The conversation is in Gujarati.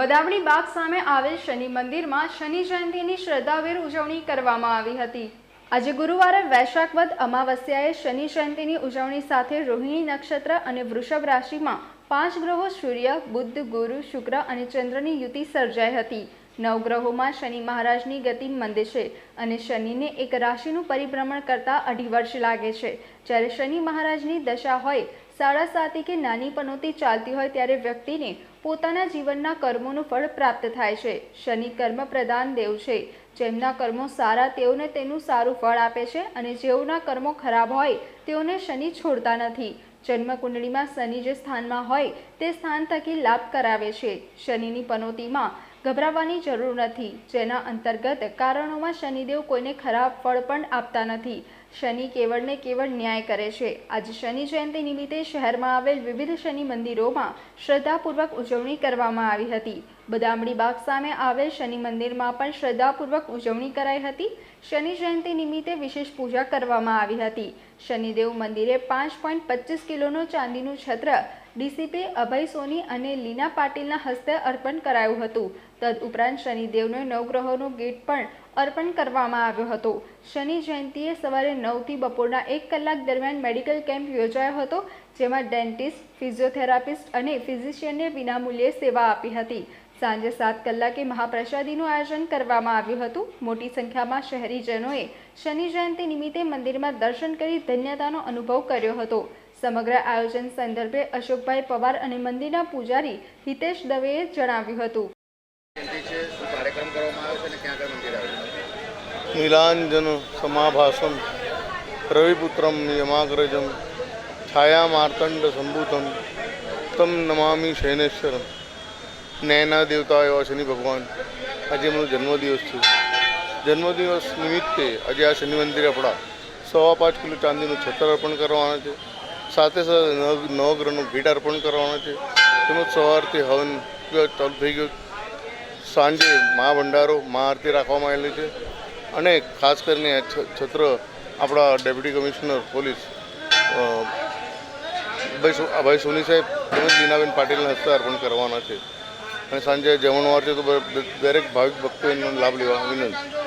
બદાવડી બાગ સામે આવેલ શનિ મંદિરમાં શનિ જયંતિની શ્રદ્ધાભેર ઉજવણી કરવામાં આવી હતી. આજે ગુરુવારે વૈશાખ વદ અમાવસ્યાએ શનિ જયંતિની ઉજવણી સાથે રોહિણી નક્ષત્ર અને વૃષભ રાશિમાં પાંચ ગ્રહો સૂર્ય બુદ્ધ ગુરુ, શુક્ર અને ચંદ્રની યુતિ સર્જાઈ હતી. નવગ્રહોમાં શનિ મહારાજની ગતિ મંદે છે અને શનિને એક રાશિનું પરિભ્રમણ કરતા અઢી વર્ષ લાગે છે. જ્યારે શનિ મહારાજની દશા હોય સાડા સાતી કે નાની પનોતી ચાલતી હોય ત્યારે વ્યક્તિને પોતાના જીવનના કર્મોનું ફળ પ્રાપ્ત થાય છે. શનિ કર્મ પ્રધાન દેવ છે. જેમના કર્મો સારા તેઓને તેનું સારું ફળ આપે છે અને જેઓના કર્મો ખરાબ હોય તેઓને શનિ છોડતા નથી. જન્મકુંડળીમાં શનિ જે સ્થાનમાં હોય તે સ્થાન થકી લાભ કરાવે છે. શનિની પનોતીમાં ગભરાવાની જરૂર નથી. જેના અંતર્ગત કારણોમાં શનિદેવ કોઈને ખરાબ ફળ પણ આપતા નથી. શનિ કેવળને કેવળ ન્યાય કરે છે. આજે શનિ જયંતિ નિમિત્તે શહેરમાં આવેલ વિવિધ શનિ મંદિરોમાં શ્રદ્ધાપૂર્વક ઉજવણી કરવામાં આવી હતી. બદામડી બાગ સામે આવેલ શનિ મંદિરમાં પણ શ્રદ્ધાપૂર્વક ઉજવણી કરાઈ હતી. શનિ જયંતિ નિમિત્તે વિશેષ પૂજા કરવામાં આવી હતી. શનિદેવ મંદિરે પાંચ પોઈન્ટ પચીસ કિલોનું ચાંદીનું છત્ર, ડીસીપી અભય સોની અને લીના પાટીલના હસ્તે અર્પણ કરાયું હતું. તદ ઉપરાંત શનિદેવનો નવગ્રહોનો ગેટ પણ અર્પણ કરવામાં આવ્યો હતો. શનિ જયંતિએ સવારે નવથી બપોરના એક કલાક દરમિયાન મેડિકલ કેમ્પ યોજાયો હતો, જેમાં ડેન્ટિસ્ટ, ફિઝિયોથેરાપિસ્ટ અને ફિઝિશિયનને વિનામૂલ્યે સેવા આપી હતી. સાંજે સાત કલાકે મહાપ્રસાદીનું આયોજન કરવામાં આવ્યું હતું. મોટી સંખ્યામાં શહેરીજનોએ શનિ જયંતિ નિમિત્તે મંદિરમાં દર્શન કરી ધન્યતાનો અનુભવ કર્યો હતો. સમગ્ર આયોજન સંદર્ભે અશોકભાઈ પવાર અને મંદિરના પૂજારી હિતેશ દવેએ જણાવ્યું હતું. જયંતિ છે રવિપુત્રમ યમાગ્રજમ છાયામાર્તંડ સંભૂતમ તમ નમામી શૈનેશ્વરમ નૈના દેવતા એવા શનિ ભગવાન. આજે એમનો જન્મદિવસ છે. જન્મદિવસ નિમિત્તે આજે આ શનિ મંદિરે આપણા સવા પાંચ કિલો ચાંદીનું છત્ર અર્પણ કરવાના છે. સાથે સાથે નવ નવગ્રહનું ભેટ અર્પણ કરવાના છે. તેમજ સવારથી હવન ચાલુ થઈ ગયો. સાંજે મા ભંડારો, મા આરતી રાખવામાં આવેલી છે. અને ખાસ કરીને છત્ર આપણા ડેપ્યુટી કમિશનર પોલીસ ભાઈ ભાઈ સોની સાહેબ તેમજ દીનાબેન પાટીલને હસ્તે અર્પણ કરવાના છે. અને સાંજે જમણવાર છે તો દરેક ભાવિક ભક્તો એનો લાભ લેવા વિનંતી